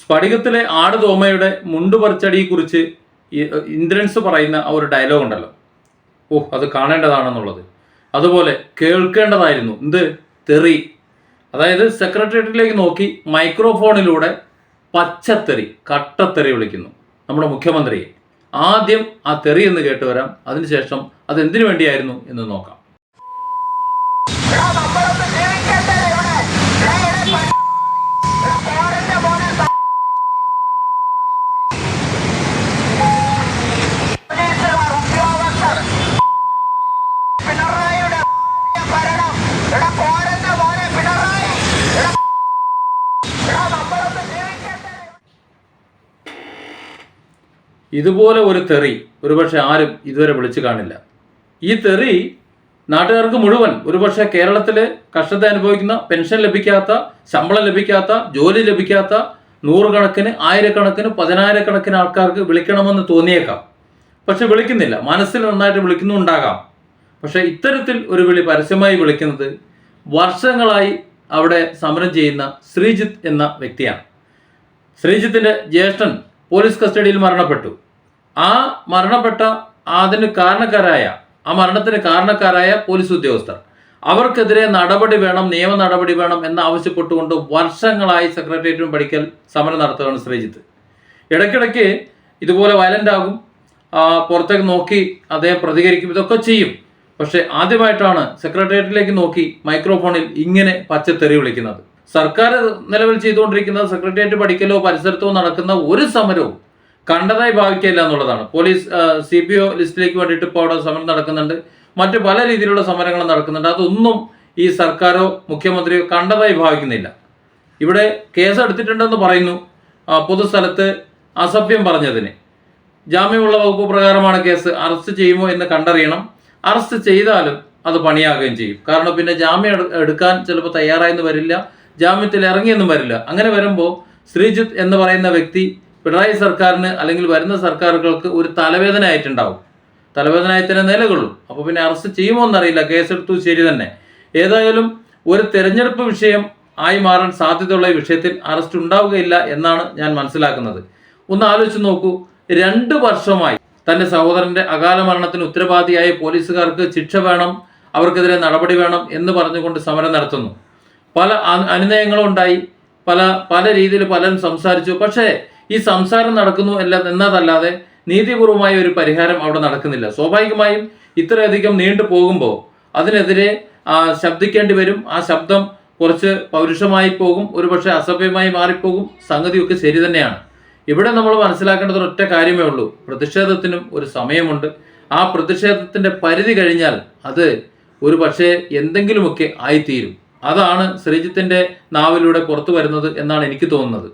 സ്ഫടികത്തിലെ ആട് തോമയുടെ മുണ്ടു പറിച്ചടിയെ കുറിച്ച് ഇന്ദ്രൻസ് പറയുന്ന ആ ഒരു ഡയലോഗ് ഉണ്ടല്ലോ. ഓഹ് അത് കാണേണ്ടതാണെന്നുള്ളത്. അതുപോലെ കേൾക്കേണ്ടതായിരുന്നു. എന്ത്? തെറി. അതായത് സെക്രട്ടേറിയറ്റിലേക്ക് നോക്കി മൈക്രോഫോണിലൂടെ പച്ചത്തെറി കട്ടത്തെറി വിളിക്കുന്നു നമ്മുടെ മുഖ്യമന്ത്രിയെ. ആദ്യം ആ തെറി എന്ന് കേട്ടുവരാം. അതിനുശേഷം അതെന്തിനു വേണ്ടിയായിരുന്നു എന്ന് നോക്കാം. ഇതുപോലെ ഒരു തെറി ഒരുപക്ഷെ ആരും ഇതുവരെ വിളിച്ചു കാണില്ല. ഈ തെറി നാട്ടുകാർക്ക് മുഴുവൻ ഒരുപക്ഷെ കേരളത്തിലെ കഷ്ടത അനുഭവിക്കുന്ന പെൻഷൻ ലഭിക്കാത്ത ശമ്പളം ലഭിക്കാത്ത ജോലി ലഭിക്കാത്ത നൂറുകണക്കിന് ആയിരക്കണക്കിന് പതിനായിരക്കണക്കിന് ആൾക്കാർക്ക് വിളിക്കണമെന്ന് തോന്നിയേക്കാം. പക്ഷെ വിളിക്കുന്നില്ല. മനസ്സിൽ നന്നായിട്ട് വിളിക്കുന്നുണ്ടാകാം. പക്ഷെ ഇത്തരത്തിൽ ഒരു വിളി പരസ്യമായി വിളിക്കുന്നത് വർഷങ്ങളായി അവിടെ സമരം ചെയ്യുന്ന ശ്രീജിത്ത് എന്ന വ്യക്തിയാണ്. ശ്രീജിത്തിന്റെ ജ്യേഷ്ഠൻ പോലീസ് കസ്റ്റഡിയിൽ മരണപ്പെട്ടു. ആ മരണപ്പെട്ട അതിന് കാരണക്കാരായ ആ മരണത്തിന് കാരണക്കാരായ പോലീസ് ഉദ്യോഗസ്ഥർ. അവർക്കെതിരെ നടപടി വേണം നിയമ നടപടി വേണം എന്ന് ആവശ്യപ്പെട്ടുകൊണ്ട് വർഷങ്ങളായി സെക്രട്ടേറിയറ്റും പഠിക്കൽ സമരം നടത്തുകയാണ് ശ്രീജിത്ത്. ഇടയ്ക്കിടയ്ക്ക് ഇതുപോലെ വയലന്റ് ആകും. പുറത്തേക്ക് നോക്കി അദ്ദേഹം പ്രതികരിക്കും. ഇതൊക്കെ ചെയ്യും. പക്ഷെ ആദ്യമായിട്ടാണ് സെക്രട്ടേറിയറ്റിലേക്ക് നോക്കി മൈക്രോഫോണിൽ ഇങ്ങനെ പച്ചത്തെറി വിളിക്കുന്നത്. സർക്കാർ നിലവിൽ ചെയ്തുകൊണ്ടിരിക്കുന്ന സെക്രട്ടേറിയറ്റ് പഠിക്കലോ പരിസരത്തോ നടക്കുന്ന ഒരു സമരവും കണ്ടതായി ഭാവിക്കില്ല എന്നുള്ളതാണ്. പോലീസ് സി പി ഒ ലിസ്റ്റിലേക്ക് വേണ്ടിയിട്ട് ഇപ്പോൾ അവിടെ സമരം നടക്കുന്നുണ്ട്. മറ്റു പല രീതിയിലുള്ള സമരങ്ങൾ നടക്കുന്നുണ്ട്. അതൊന്നും ഈ സർക്കാരോ മുഖ്യമന്ത്രിയോ കണ്ടതായി ഭാവിക്കുന്നില്ല. ഇവിടെ കേസ് എടുത്തിട്ടുണ്ടെന്ന് പറയുന്നു പൊതുസ്ഥലത്ത് അസഭ്യം പറഞ്ഞതിന്. ജാമ്യമുള്ള വകുപ്പ് പ്രകാരമാണ് കേസ് അറസ്റ്റ് ചെയ്യുമോ എന്ന് കണ്ടറിയണം. അറസ്റ്റ് ചെയ്താലും അത് പണിയാകുകയും ചെയ്യും. കാരണം പിന്നെ ജാമ്യം എടുക്കാൻ ചിലപ്പോൾ തയ്യാറായെന്ന് വരില്ല ജാമ്യത്തിൽ ഇറങ്ങിയെന്നും വരില്ല. അങ്ങനെ വരുമ്പോൾ ശ്രീജിത്ത് എന്ന് പറയുന്ന വ്യക്തി പിണറായി സർക്കാരിന് അല്ലെങ്കിൽ വരുന്ന സർക്കാരുകൾക്ക് ഒരു തലവേദന ആയിട്ടുണ്ടാവും. തലവേദന തന്നെ നിലകൊള്ളും. അപ്പോൾ പിന്നെ അറസ്റ്റ് ചെയ്യുമോ എന്നറിയില്ല. കേസെടുത്തു ശരി തന്നെ. ഏതായാലും ഒരു തെരഞ്ഞെടുപ്പ് വിഷയം ആയി മാറാൻ സാധ്യതയുള്ള വിഷയത്തിൽ അറസ്റ്റ് ഉണ്ടാവുകയില്ല എന്നാണ് ഞാൻ മനസ്സിലാക്കുന്നത്. ഒന്ന് ആലോചിച്ച് നോക്കൂ. രണ്ട് വർഷമായി തന്റെ സഹോദരന്റെ അകാല മരണത്തിന് ഉത്തരവാദിയായ പോലീസുകാർക്ക് ശിക്ഷ വേണം അവർക്കെതിരെ നടപടി വേണം എന്ന് പറഞ്ഞുകൊണ്ട് സമരം നടത്തുന്നു. പല അനുനയങ്ങളും ഉണ്ടായി. പല പല രീതിയിൽ പലരും സംസാരിച്ചു. പക്ഷേ ഈ സംസാരം നടക്കുന്നു അല്ല എന്നതല്ലാതെ നീതിപൂർവമായ ഒരു പരിഹാരം അവിടെ നടക്കുന്നില്ല. സ്വാഭാവികമായും ഇത്രയധികം നീണ്ടു പോകുമ്പോൾ അതിനെതിരെ ശബ്ദിക്കേണ്ടി വരും. ആ ശബ്ദം കുറച്ച് പൗരുഷമായി പോകും. ഒരുപക്ഷെ അസഭ്യമായി മാറിപ്പോകും. സംഗതിയൊക്കെ ശരി തന്നെയാണ്. ഇവിടെ നമ്മൾ മനസ്സിലാക്കേണ്ടത് ഒറ്റ കാര്യമേ ഉള്ളൂ. പ്രതിഷേധത്തിനും ഒരു സമയമുണ്ട്. ആ പ്രതിഷേധത്തിന്റെ പരിധി കഴിഞ്ഞാൽ അത് ഒരു പക്ഷേ എന്തെങ്കിലുമൊക്കെ ആയിത്തീരും. അതാണ് ശ്രീജിത്തിന്റെ നാവിലൂടെ പുറത്തു വരുന്നത് എന്നാണ് എനിക്ക് തോന്നുന്നത്.